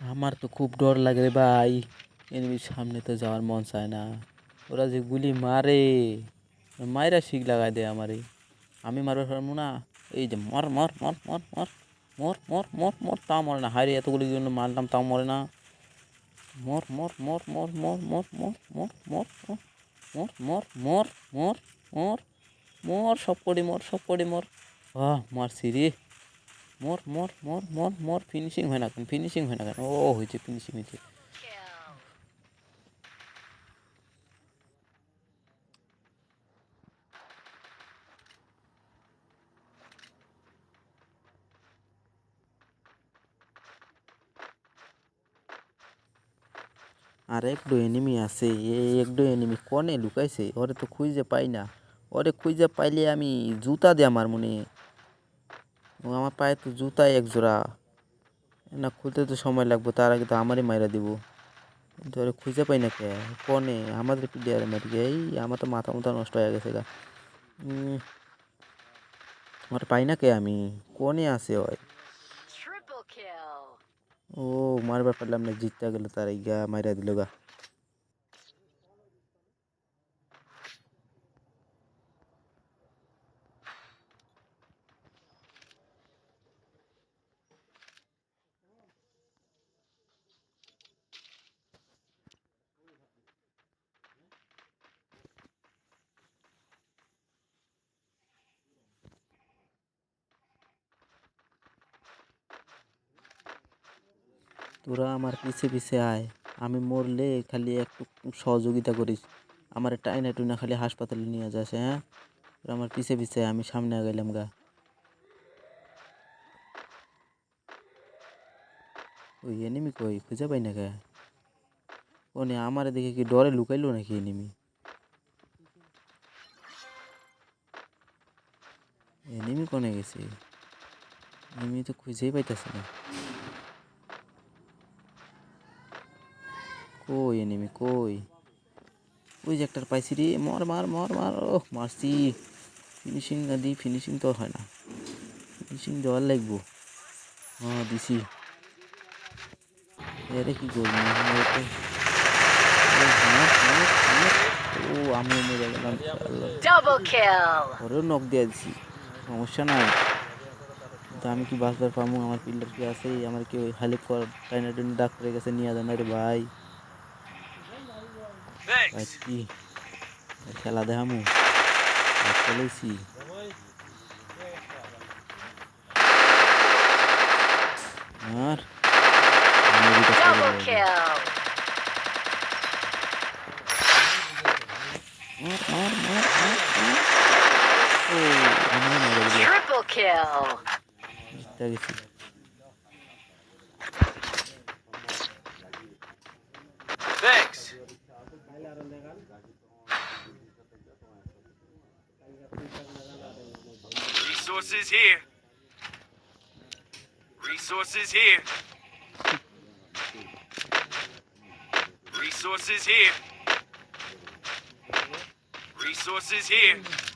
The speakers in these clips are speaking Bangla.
আমার তো খুব ডর লাগে রে ভাই এনিমির সামনে তো যাওয়ার মন চায় না ওরা যে গুলি মারে মায়েরা শিখ লাগাই দেয় আমারে আমি মারবার পারব না এই যে মর মর মর মর মর মর মর মর মর তাও মরে না হায়রে এতগুলি মারলাম তাও মরে না মর মর মর মর মর মর মর মর মর মর মর মর মর মর মর সব করি মর সব করি মর আহ মারছি রে মর মর মর মর মর ফিনিশিং হয় না কেন? ফিনিশিং হয় না কেন? ও, হয়েছে ফিনিশিং হয়েছে। আর, একটু এনিমি আছে। এই একটু এনিমি কনে লুকাইছে? ওরে তো খুঁজে পাই না। ওরে খুঁজে পাইলে আমি জুতা দিয়ে আমার মনে। আমার পায়ে তো জুতাই এক জোড়া। না খুলতে তো সময় লাগবে তার আগে তো আমারই মাইরা দিব। ওরে খুঁজে পাই না কে? কনে? আমাদের প্লেয়ারে মারি এই আমার তো মাথা মাথা নষ্ট হয়ে গেছে গা। উম, আমার পাই না কে আমি? কনে আছে Triple kill. ও মারবার পারলাম না জিততে গেলে তার এই গা মাইরা দিল গা। তোরা আমার পিছে পিছে আয়। আমি মরলে খালি একটু সহযোগিতা করিস। আমার টাইনা টুইনা খালি হাসপাতালে নিয়ে যাস হ্যাঁ? তোরা আমার পিছে পিছে আমি সামনে গেলাম গা। ওই এনিমি কই? খুঁজে পাই না কে? ওনে আমার দেখে কি ডরে লুকাইলো নাকি এনিমি এনিমি কোনে গেছে? এনিমি তো খুঁজেই পাইতেছে না। কই এনিমি কই? ওই যে একটার পাইছি রে মর মার মর মার ও মারছি। ফিনিশিং না দিই ফিনিশিং তো হয় না। ফিনিশিং দেওয়ার লাগবো। হ্যাঁ দিছি। এরে কি এরে ও, আমি মরে গেলাম। ওরেও নখ দিয়ে দিছি। সমস্যা নাই। কিন্তু আমি কি বাঁচবার পাবো আমার পিলার কি আছে? আমার কি ওই হেল্প কর টাইনা টুইনা ডাক পড়ে গেছে নিয়ে যান রে ভাই। কি খেলা দেখামু খেলেছি আর Triple kill. Resources here. Resources here. Resources here. Resources here.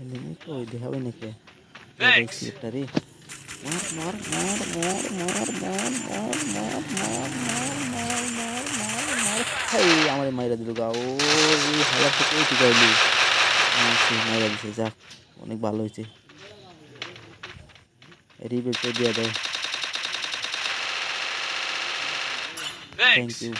এলিমি কই দেখাবে নাকি একটা রে মার মার মার মার মার মার মার মার মার মার মার মার মার মার হাই আমারে মাইরা দিল গা ও এই হালার থেকে ঠিক আচ্ছা মাইরা দিছে যাক অনেক ভালো হয়েছে রিবেল তো দিয়ে দাও থ্যাংক ইউ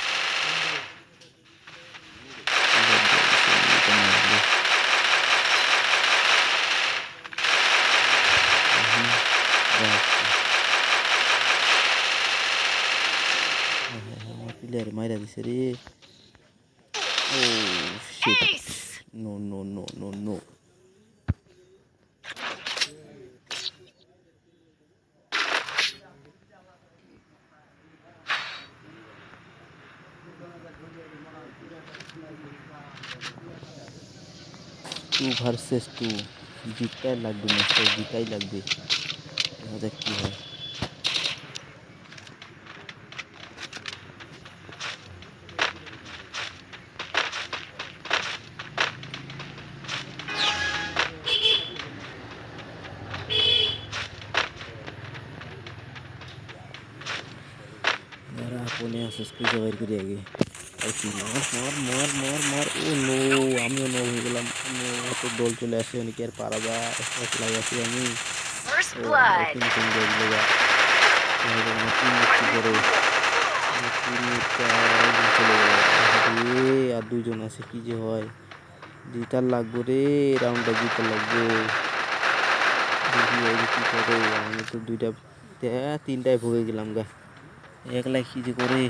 প্লেয়ার মাইরা দিছে রে ও shit. No no no no no two versus two জিতটাই লাগবে ম্যাচটা জিতাই লাগবে দেখা যাক কী হয় যারা আপনে আসিস খুঁজে বের করে আগে মর মর মর মর মর ও নো আমিও নো হয়ে গেলাম নো তো দল চলে আসে অনেকে আর পারা যায় একলাই আছি আমি আর দুজন আছে কি যে হয় জিতার লাগবো রে রাউন্ডটা জিতার লাগবে কি করে আমি তো দুইটা তিনটায় ভুগে গেলাম গা একলাই কি যে করে?